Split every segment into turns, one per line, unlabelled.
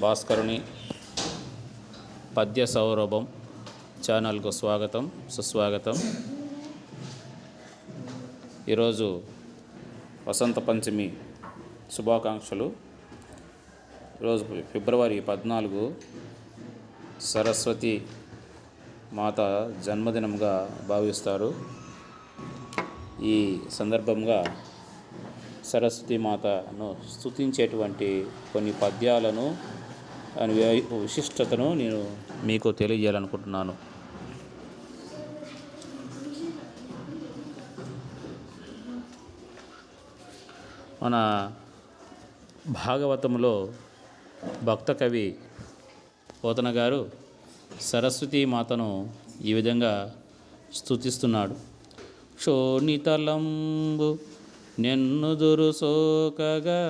భాస్కరుని పద్య సౌరభం ఛానల్కు స్వాగతం సుస్వాగతం. ఈరోజు వసంత పంచమి శుభాకాంక్షలు. ఈరోజు ఫిబ్రవరి పద్నాలుగు సరస్వతి మాత జన్మదినంగా భావిస్తారు. ఈ సందర్భంగా సరస్వతి మాతను స్తుతించేటువంటి కొన్ని పద్యాలను దాని విశిష్టతను నేను మీకు తెలియజేయాలనుకుంటున్నాను. మన భాగవతంలో భక్త కవి పోతన గారు సరస్వతీ మాతను ఈ విధంగా స్థుతిస్తున్నాడు క్షోణితలంబు నెన్నుదురు సోకగా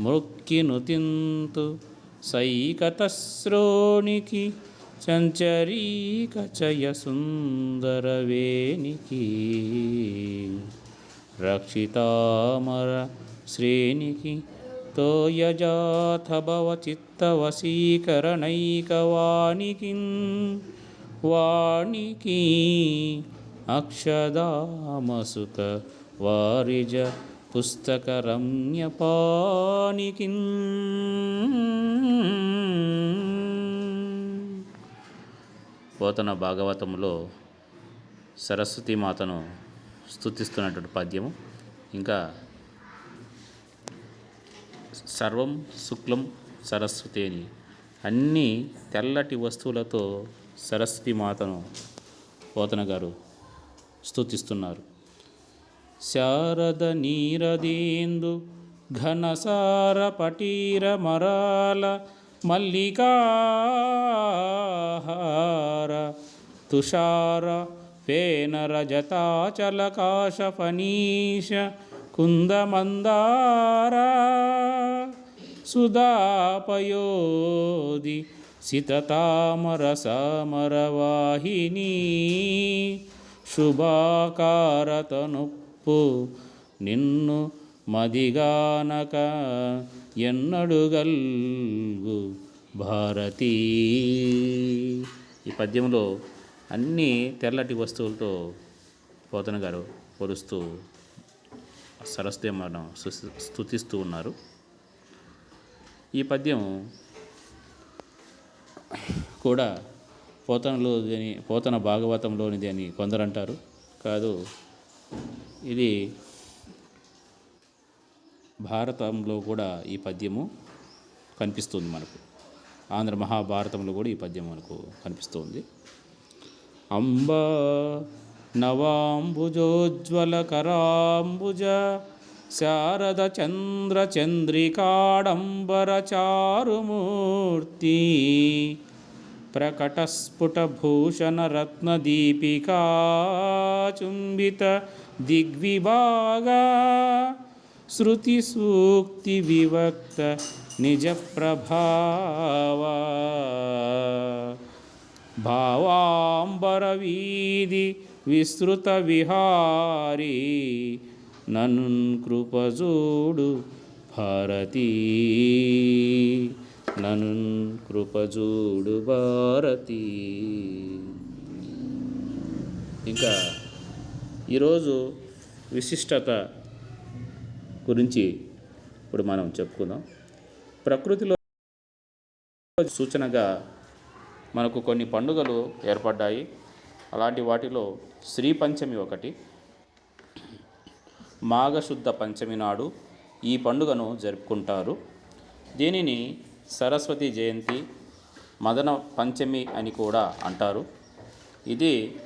మృక్కిను తింతు సైకతశ్రోణికి చంచరీక చయ సుందరవేనికి రక్షితామర శ్రేణికి తోయజాథభవచిత్తవశీకరణైకవాణికి వాణికి అక్షదామసుత వారిజ పుస్తక రమ్యపానికి పోతన భాగవతంలో సరస్వతి మాతను స్థుతిస్తున్నటువంటి పద్యము. ఇంకా సర్వం శుక్లం సరస్వతి అని అన్ని తెల్లటి వస్తువులతో సరస్వతి మాతను పోతన గారు స్థుతిస్తున్నారు ಶಾರದ ನೀರದೇಂದು ಘನಸಾರ ಪಟೀರ ಮರಾಲ ಮಲ್ಲಿಕಾಹಾರ ತುಷಾರ फेनरजताचलकाश फनीश कुन्दमन्दारा सुदापयोदि सिततामरसामरवाहिनी शुभाकारतनु సమరవాహిని నిన్ను మదిగానక ఎన్నడుగల్గు భారతీ. ఈ పద్యంలో అన్ని తెల్లటి వస్తువులతో పోతన గారు పొలుస్తూ సరస్వతి మనం స్థుతిస్తూ ఉన్నారు. ఈ పద్యం కూడా పోతనలోని పోతన భాగవతంలోనిది అని కొందరు అంటారు కాదు ఇది భారతంలో కూడా ఈ పద్యము కనిపిస్తుంది మనకు. ఆంధ్ర మహాభారతంలో కూడా ఈ పద్యం మనకు కనిపిస్తుంది. అంబా నవాంబుజోజ్వలకరాంబుజ శారద చంద్ర చంద్రికాడంబర చారుమూర్తి प्रकटस्फुटभूषणरत्नदीपिका चुम्बितदिग्विभागा श्रुतिसूक्तिविवक्त निजप्रभावा भावाम्बरवीदि विस्तृतविहारी ननुन् कृपजोडु भारती। నను నన్ను కృపజూడు భారతీ. ఇంకా ఈరోజు విశిష్టత గురించి ఇప్పుడు మనం చెప్పుకుందాం. ప్రకృతిలో సూచనగా మనకు కొన్ని పండుగలు ఏర్పడ్డాయి. అలాంటి వాటిలో శ్రీ పంచమి ఒకటి మాఘశుద్ధ పంచమి నాడు ఈ పండుగను జరుపుకుంటారు. దీనిని సరస్వతి జయంతి మదన పంచమి అని కూడా అంటారు. ఇది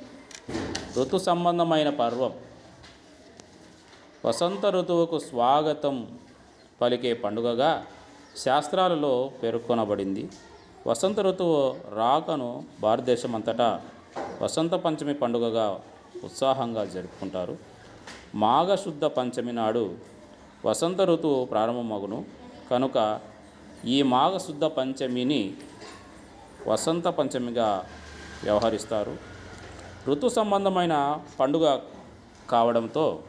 ఋతు సంబంధమైన పర్వం. వసంత ఋతువుకు స్వాగతం పలికే పండుగగా శాస్త్రాలలో పేర్కొనబడింది. వసంత ఋతువు రాకను భారతదేశం అంతటా వసంత పంచమి పండుగగా ఉత్సాహంగా జరుపుకుంటారు. మాఘశుద్ధ పంచమి నాడు వసంత ఋతువు ప్రారంభమగును. కనుక ఈ మాఘశుద్ధ పంచమిని వసంత పంచమిగా వ్యవహరిస్తారు. ఋతు సంబంధమైన పండుగ కావడంతో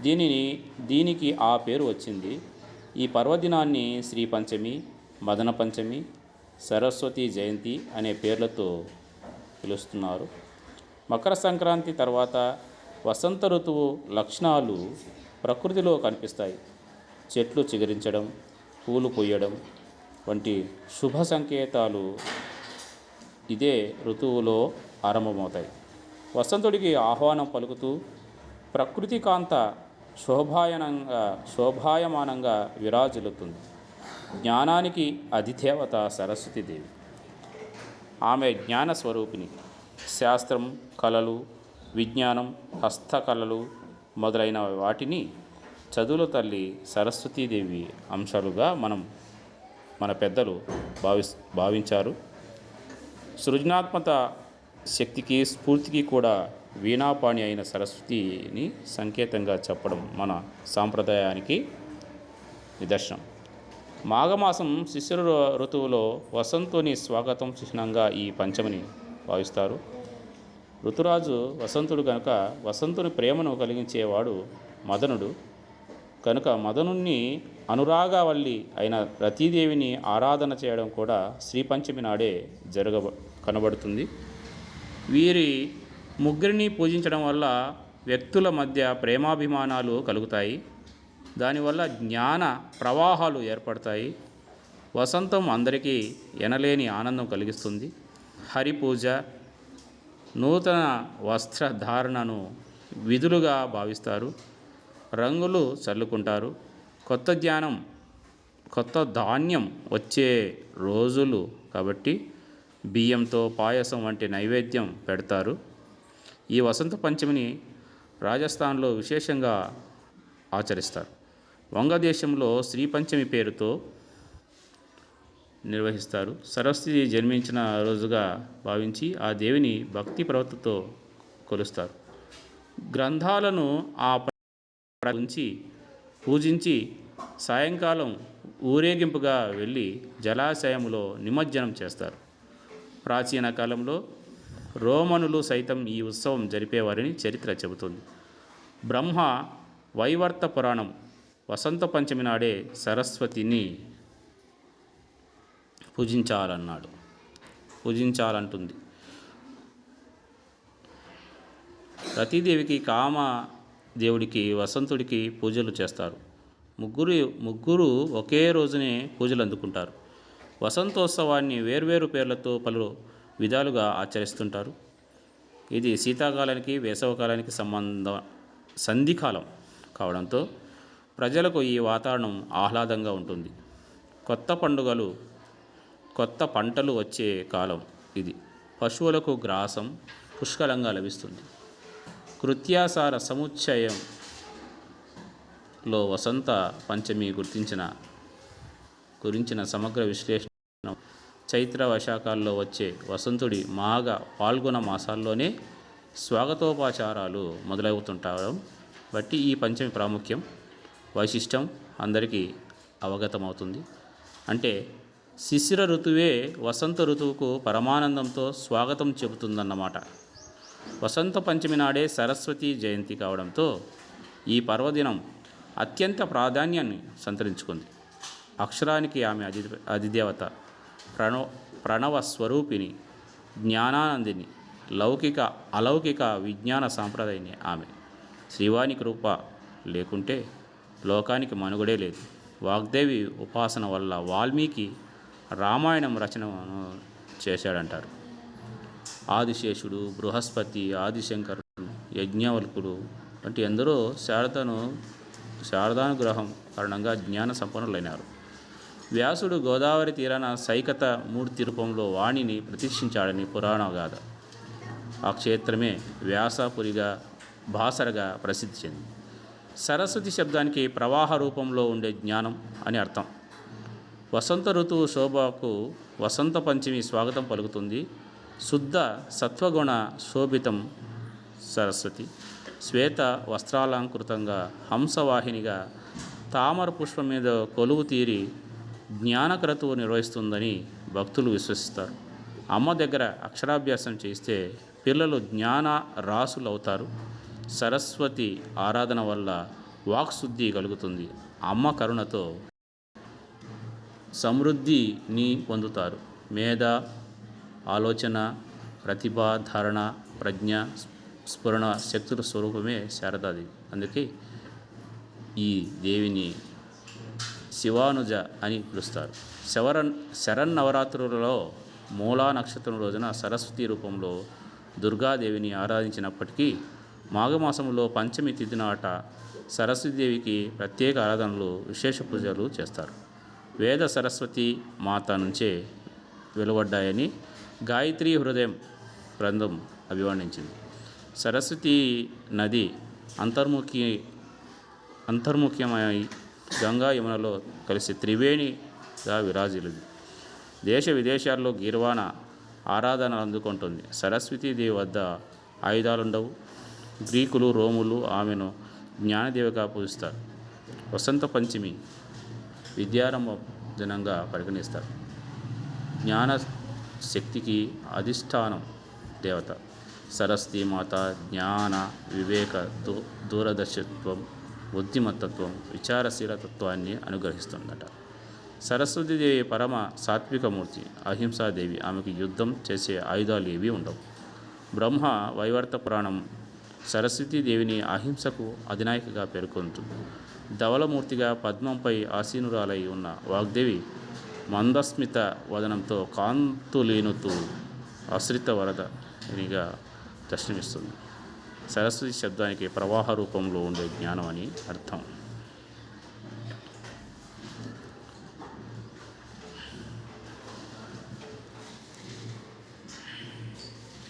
దీనిని దీనికి ఆ పేరు వచ్చింది. ఈ పర్వదినాన్ని శ్రీ పంచమి మదన పంచమి సరస్వతి జయంతి అనే పేర్లతో పిలుస్తున్నారు. మకర సంక్రాంతి తర్వాత వసంత ఋతువు లక్షణాలు ప్రకృతిలో కనిపిస్తాయి. చెట్లు చిగురించడం పూలు పూయడం వంటి శుభ సంకేతాలు ఇదే ఋతువులో ఆరంభమవుతాయి. వసంతుడికి ఆహ్వానం పలుకుతూ ప్రకృతి కాంత శోభాయనంగా శోభాయమానంగా విరాజిల్లుతుంది. జ్ఞానానికి అధిదేవత సరస్వతీదేవి ఆమె జ్ఞానస్వరూపిణి శాస్త్రం కళలు విజ్ఞానం హస్తకళలు మొదలైన వాటిని చదువుల తల్లి సరస్వతీదేవి అంశాలుగా మనం మన పెద్దలు భావిస్ భావించారు. సృజనాత్మక శక్తికి స్ఫూర్తికి కూడా వీణాపాణి అయిన సరస్వతిని సంకేతంగా చెప్పడం మన సాంప్రదాయానికి నిదర్శనం. మాఘమాసం శిశిర ఋతువులో వసంతుని స్వాగతం చిహ్నంగా ఈ పంచమిని భావిస్తారు. ఋతురాజు వసంతుడు కనుక వసంతుని ప్రేమను కలిగించేవాడు మదనుడు. కనుక మదనుణ్ణి అనురాగవల్లి అయిన రతీదేవిని ఆరాధన చేయడం కూడా శ్రీ పంచమి నాడే జరగ కనబడుతుంది. వీరి ముగ్గురిని పూజించడం వల్ల వ్యక్తుల మధ్య ప్రేమాభిమానాలు కలుగుతాయి. దానివల్ల జ్ఞాన ప్రవాహాలు ఏర్పడతాయి. వసంతం అందరికీ ఎనలేని ఆనందం కలిగిస్తుంది. హరి పూజ నూతన వస్త్రధారణను విధులుగా భావిస్తారు. రంగులు చల్లుకుంటారు. కొత్త జ్ఞానం కొత్త ధాన్యం వచ్చే రోజులు కాబట్టి బియ్యంతో పాయసం వంటి నైవేద్యం పెడతారు. ఈ వసంత పంచమిని రాజస్థాన్లో విశేషంగా ఆచరిస్తారు. వంగదేశంలో శ్రీ పంచమి పేరుతో నిర్వహిస్తారు. సరస్వతి జన్మించిన రోజుగా భావించి ఆ దేవిని భక్తి ప్రవర్తతో కొలుస్తారు. గ్రంథాలను ఆ ఉంచి పూజించి సాయంకాలం ఊరేగింపుగా వెళ్ళి జలాశయంలో నిమజ్జనం చేస్తారు. ప్రాచీన కాలంలో రోమనులు సైతం ఈ ఉత్సవం జరిపేవారని చరిత్ర చెబుతుంది. బ్రహ్మ వైవర్త పురాణం వసంత పంచమి నాడే సరస్వతిని పూజించాలన్నాడు. పూజించాలంటుంది. రతీదేవికి కామ దేవుడికి వసంతుడికి పూజలు చేస్తారు. ముగ్గురు ముగ్గురు ఒకే రోజునే పూజలు అందుకుంటారు. వసంతోత్సవాన్ని వేర్వేరు పేర్లతో పలు విధాలుగా ఆచరిస్తుంటారు. ఇది శీతాకాలానికి వేసవకాలానికి సంబంధ సంధికాలం కావడంతో ప్రజలకు ఈ వాతావరణం ఆహ్లాదంగా ఉంటుంది. కొత్త పండుగలు కొత్త పంటలు వచ్చే కాలం ఇది. పశువులకు గ్రాసం పుష్కలంగా లభిస్తుంది. కృత్యాసార సముచ్చయంలో వసంత పంచమి గుర్తించిన గురించిన సమగ్ర విశ్లేషణ చైత్ర వైశాఖాల్లో వచ్చే వసంతుడి మాఘ పాల్గొన మాసాల్లోనే స్వాగతోపచారాలు మొదలవుతుంటారు. బట్టి ఈ పంచమి ప్రాముఖ్యం వైశిష్టం అందరికీ అవగతమవుతుంది. అంటే శిశిర ఋతువే వసంత ఋతువుకు పరమానందంతో స్వాగతం చెబుతుందన్నమాట. వసంత పంచమి నాడే సరస్వతి జయంతి కావడంతో ఈ పర్వదినం అత్యంత ప్రాధాన్యాన్ని సంతరించుకుంది. అక్షరానికి ఆమె అధి అధిదేవత ప్రణవ ప్రణవ స్వరూపిణి జ్ఞానానందిని లౌకిక అలౌకిక విజ్ఞాన సాంప్రదాయని ఆమె. శ్రీవాని కృప లేకుంటే లోకానికి మనుగడే లేదు. వాగ్దేవి ఉపాసన వల్ల వాల్మీకి రామాయణం రచనను చేశాడంటారు. ఆదిశేషుడు బృహస్పతి ఆదిశంకరుడు యజ్ఞవల్కుడు వంటి ఎందరో శారదను శారదానుగ్రహం కారణంగా జ్ఞాన సంపన్నులైనారు. వ్యాసుడు గోదావరి తీరాన సైకత మూర్తి రూపంలో వాణిని ప్రతిష్ఠించాడని పురాణ గాథ ఆ క్షేత్రమే వ్యాసపురిగా భాసరగా ప్రసిద్ధి చెందింది. సరస్వతి శబ్దానికి ప్రవాహ రూపంలో ఉండే జ్ఞానం అని అర్థం. వసంత ఋతువు శోభకు వసంత పంచమి స్వాగతం పలుకుతుంది. శుద్ధ సత్వగుణ శోభితం సరస్వతి. శ్వేత వస్త్రాలంకృతంగా హంసవాహినిగా తామర పుష్పం మీద కొలువు తీరి జ్ఞానక్రతువు నిర్వహిస్తుందని భక్తులు విశ్వసిస్తారు. అమ్మ దగ్గర అక్షరాభ్యాసం చేస్తే పిల్లలు జ్ఞాన రాసులు అవుతారు సరస్వతి ఆరాధన వల్ల వాక్శుద్ధి కలుగుతుంది. అమ్మ కరుణతో సమృద్ధిని పొందుతారు. మేధ ఆలోచన ప్రతిభ ధారణ ప్రజ్ఞ స్ఫురణ శక్తుల స్వరూపమే శారదాది. అందుకే ఈ దేవిని శివానుజ అని పిలుస్తారు. శవరన్ శరన్నవరాత్రులలో మూలా నక్షత్రం రోజున సరస్వతి రూపంలో దుర్గాదేవిని ఆరాధించినప్పటికీ మాఘమాసంలో పంచమి తిథి నాట సరస్వతీదేవికి ప్రత్యేక ఆరాధనలు విశేష పూజలు చేస్తారు. వేద సరస్వతి మాత నుంచే వెలువడ్డాయని గాయత్రి హృదయం గ్రంథం అభివర్ణించింది. సరస్వతి నది అంతర్ముఖి అంతర్ముఖ్యమై గంగా యమునలో కలిసి త్రివేణిగా విరాజిల్లింది. దేశ విదేశాల్లో గీర్వాణ ఆరాధన అందుకుంటుంది. సరస్వతీదేవి వద్ద ఆయుధాలుండవు. గ్రీకులు రోములు ఆమెను జ్ఞానదేవిగా పూజిస్తారు. వసంత పంచమి విద్యారంభ దినంగా పరిగణిస్తారు. జ్ఞాన శక్తికి అధిష్టానం దేవత. సరస్వతి మాత జ్ఞాన వివేక దూ దూరదర్శత్వం బుద్ధిమత్తత్వం విచారశీలతత్వాన్ని అనుగ్రహిస్తుందట. సరస్వతీదేవి పరమ సాత్వికమూర్తి అహింసాదేవి ఆమెకు యుద్ధం చేసే ఆయుధాలు ఏవి ఉండవు. బ్రహ్మ వైవర్త పురాణం సరస్వతీదేవిని అహింసకు అధినాయకగా పేర్కొంటుంది. ధవలమూర్తిగా పద్మంపై ఆసీనురాలై ఉన్న వాగ్దేవి మందస్మిత వదనంతో కాంతులీనుతూ ఆశ్రిత వరదనిగా దర్శనమిస్తుంది. సరస్వతి శబ్దానికి ప్రవాహ రూపంలో ఉండే జ్ఞానం అని అర్థం.